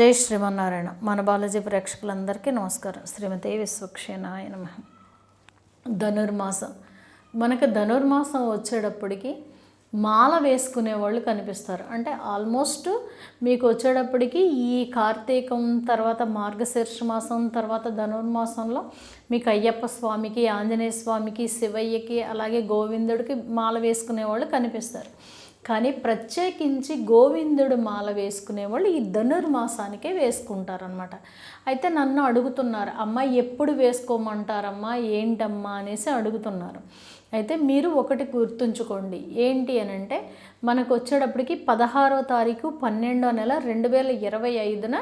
జై శ్రీమన్నారాయణ. మన బాలాజీ ప్రేక్షకులందరికీ నమస్కారం. శ్రీమతి విశ్వక్షేనాయ నమ. ధనుర్మాసం. మనకు ధనుర్మాసం వచ్చేటప్పటికి మాల వేసుకునే వాళ్ళు కనిపిస్తారు. అంటే ఆల్మోస్ట్ మీకు వచ్చేటప్పటికి ఈ కార్తీకం తర్వాత మార్గశీర్ష మాసం తర్వాత ధనుర్మాసంలో మీకు అయ్యప్ప స్వామికి ఆంజనేయ స్వామికి శివయ్యకి అలాగే గోవిందుడికి మాల వేసుకునే వాళ్ళు కనిపిస్తారు. కానీ ప్రత్యేకించి గోవిందుడు మాల వేసుకునే వాళ్ళు ఈ ధనుర్మాసానికే వేసుకుంటారనమాట అయితే నన్ను అడుగుతున్నారు అమ్మ ఎప్పుడు వేసుకోమంటారమ్మా? ఏంటమ్మా? అనేసి అడుగుతున్నారు. అయితే మీరు ఒకటి గుర్తుంచుకోండి ఏంటి అని అంటే మనకు వచ్చేటప్పటికి పదహారో తారీఖు పన్నెండో నెల రెండు వేల ఇరవై ఐదున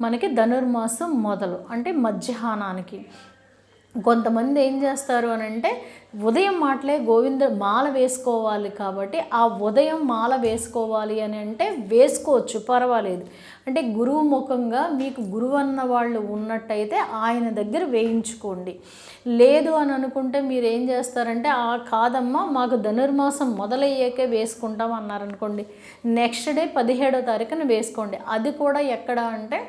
మనకి ధనుర్మాసం మొదలు అంటే మధ్యాహ్నానికి. కొంతమంది ఏం చేస్తారు అని అంటే ఉదయం మాటలే గోవింద మాల వేసుకోవాలి కాబట్టి ఆ ఉదయం మాల వేసుకోవాలి అని అంటే వేసుకోవచ్చు పర్వాలేదు. అంటే గురువు ముఖంగా మీకు గురువు అన్న వాళ్ళు ఉన్నట్టయితే ఆయన దగ్గర వేయించుకోండి. లేదు అని అనుకుంటే మీరు ఏం చేస్తారంటే ఆ కాదమ్మా మాకు ధనుర్మాసం మొదలయ్యాకే వేసుకుంటాం అన్నారనుకోండి నెక్స్ట్ డే పదిహేడో తారీఖున వేసుకోండి. అది కూడా ఎక్కడ అంటే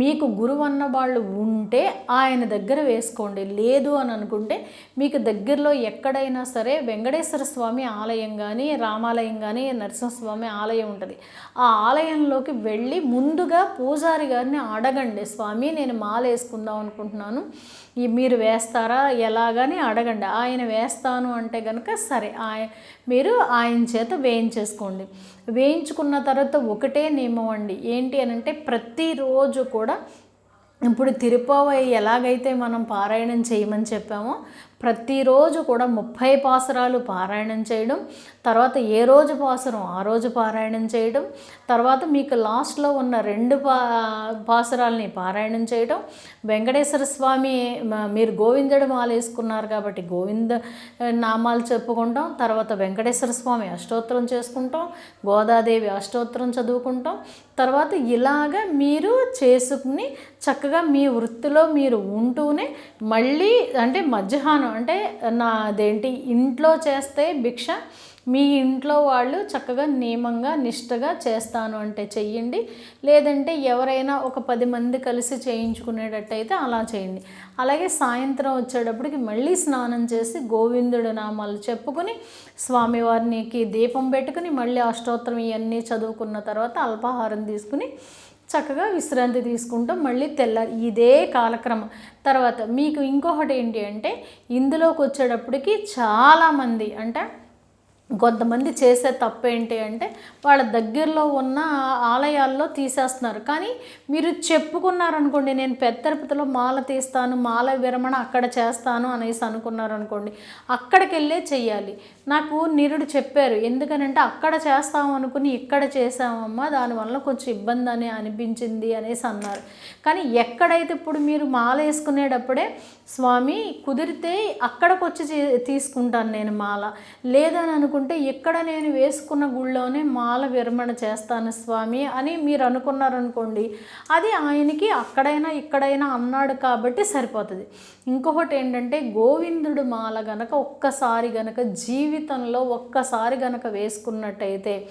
మీకు గురువు అన్న వాళ్ళు ఉంటే ఆయన దగ్గర వేసుకోండి. లేదు అని అనుకుంటే మీకు దగ్గరలో ఎక్కడైనా సరే వెంకటేశ్వర స్వామి ఆలయం కానీ రామాలయం కానీ నరసింహస్వామి ఆలయం ఉంటుంది. ఆ ఆలయంలోకి వెళ్ళి ముందుగా పూజారి గారిని అడగండి స్వామి నేను మాల వేసుకుందాం అనుకుంటున్నాను. మీరు వేస్తారా? ఎలాగని అడగండి. ఆయన వేస్తాను అంటే కనుక సరే ఆయ మీరు ఆయన చేత వేయించేసుకోండి. వేయించుకున్న తర్వాత ఒకటే నియమం అండి. ఏంటి అని అంటే ప్రతిరోజు కూడా ఇప్పుడు తిరుపతి ఎలాగైతే మనం పారాయణం చేయమని చెప్పామో ప్రతిరోజు కూడా ముప్పై పాసరాలు పారాయణం చేయడం తర్వాత ఏ రోజు పాసరం ఆ రోజు పారాయణం చేయడం తర్వాత మీకు లాస్ట్లో ఉన్న రెండు పా పాసరాలని పారాయణం చేయడం. వెంకటేశ్వర స్వామి మీరు గోవిందుడు మాల వేసుకున్నారు కాబట్టి గోవింద నామాలు చెప్పుకుంటాం. తర్వాత వెంకటేశ్వర స్వామి అష్టోత్తరం చేసుకుంటాం. గోదాదేవి అష్టోత్తరం చదువుకుంటాం. తర్వాత ఇలాగ మీరు చేసుకుని చక్కగా మీ వృత్తిలో మీరు ఉంటూనే మళ్ళీ అంటే మధ్యాహ్నం అంటే నా అదేంటి ఇంట్లో చేస్తే భిక్ష మీ ఇంట్లో వాళ్ళు చక్కగా నియమంగా నిష్టగా చేస్తాను అంటే చెయ్యండి. లేదంటే ఎవరైనా ఒక పది మంది కలిసి చేయించుకునేటట్టయితే అలా చేయండి. అలాగే సాయంత్రం వచ్చేటప్పటికి మళ్ళీ స్నానం చేసి గోవిందుడు నామాలు చెప్పుకుని స్వామివారికి దీపం పెట్టుకుని మళ్ళీ అష్టోత్తరం ఇవన్నీ చదువుకున్న తర్వాత అల్పాహారం తీసుకుని చక్కగా విశ్రాంతి తీసుకుంటాం మళ్ళీ తెల్ల ఇదే కాలక్రమం. తర్వాత మీకు ఇంకొకటి ఏంటి అంటే ఇందులోకి వచ్చేటప్పటికి చాలామంది అంటే కొంతమంది చేసే తప్పు ఏంటి అంటే వాళ్ళ దగ్గరలో ఉన్న ఆలయాల్లో తీసేస్తున్నారు. కానీ మీరు చెప్పుకున్నారనుకోండి నేను పెద్ద తిరుపతిలో మాల తీస్తాను మాల విరమణ అక్కడ చేస్తాను అనేసి అనుకున్నారనుకోండి అక్కడికి వెళ్ళే చెయ్యాలి. నాకు నిరుడు చెప్పారు ఎందుకనంటే అక్కడ చేస్తాం అనుకుని ఇక్కడ చేసామమ్మా దానివల్ల కొంచెం ఇబ్బంది అని అనిపించింది అనేసి అన్నారు. కానీ ఎక్కడైతే ఇప్పుడు మీరు మాల వేసుకునేటప్పుడే స్వామి కుదిరితే అక్కడికి వచ్చి చే- తీసుకుంటాను నేను మాల. లేదని అనుకుంటే ఇక్కడ నేను వేసుకున్న గుళ్ళోనే మాల విరమణ చేస్తాను స్వామి అని మీరు అనుకున్నారనుకోండి అది ఆయనకి అక్కడైనా ఇక్కడైనా అన్నాడు కాబట్టి సరిపోతుంది. ఇంకొకటి ఏంటంటే గోవిందుడు మాల గనక ఒక్కసారి గనక జీవితంలో ఒక్కసారి గనక వేసుకున్నట్టయితే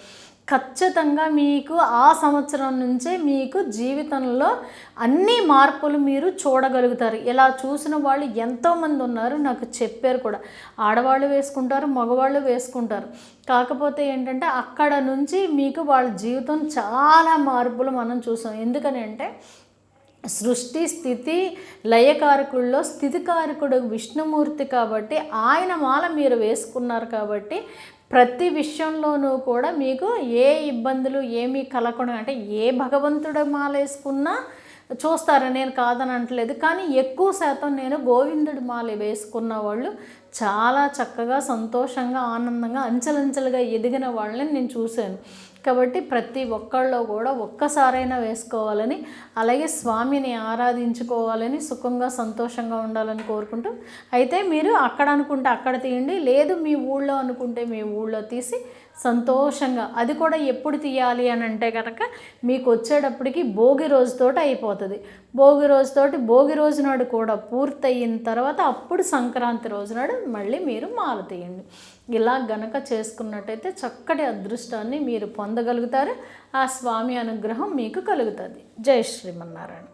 ఖచ్చితంగా మీకు ఆ సంవత్సరం నుంచే మీకు జీవితంలో అన్ని మార్పులు మీరు చూడగలుగుతారు. ఇలా చూసిన వాళ్ళు ఎంతోమంది ఉన్నారు నాకు చెప్పారు కూడా. ఆడవాళ్ళు వేసుకుంటారు మగవాళ్ళు వేసుకుంటారు. కాకపోతే ఏంటంటే అక్కడ నుంచి మీకు వాళ్ళ జీవితం చాలా మార్పులు మనం చూసాం. ఎందుకని అంటే సృష్టి స్థితి లయకారకుల్లో స్థితికారకుడు విష్ణుమూర్తి కాబట్టి ఆయన మాల మీరు వేసుకున్నారు కాబట్టి ప్రతి విషయంలోనూ కూడా మీకు ఏ ఇబ్బందులు ఏమీ కలగకుండా అంటే ఏ భగవంతుడు మాలేసుకున్నా చూస్తారు నేను కాదని అంటలేదు కానీ ఎక్కువ శాతం నేను గోవిందుడి మాల వేసుకున్న వాళ్ళు చాలా చక్కగా సంతోషంగా ఆనందంగా అంచెలంచెలుగా ఎదిగిన వాళ్ళని నేను చూశాను. కాబట్టి ప్రతి ఒక్కళ్ళు కూడా ఒక్కసారైనా వేసుకోవాలని అలాగే స్వామిని ఆరాధించుకోవాలని సుఖంగా సంతోషంగా ఉండాలని కోరుకుంటూ అయితే మీరు అక్కడ అనుకుంటే అక్కడ తీయండి లేదు మీ ఊళ్ళో అనుకుంటే మీ ఊళ్ళో తీసి సంతోషంగా అది కూడా ఎప్పుడు తీయాలి అని అంటే కనుక మీకు వచ్చేటప్పటికి భోగి రోజుతోటి అయిపోతుంది. భోగి రోజుతోటి భోగి రోజు నాడు కూడా పూర్తయిన తర్వాత అప్పుడు సంక్రాంతి రోజు నాడు మళ్ళీ మీరు మాల తీయండి. ఇలా గనక చేసుకున్నట్టయితే చక్కటి అదృష్టాన్ని మీరు పొందగలుగుతారు. ఆ స్వామి అనుగ్రహం మీకు కలుగుతుంది. జై శ్రీమన్నారాయణ.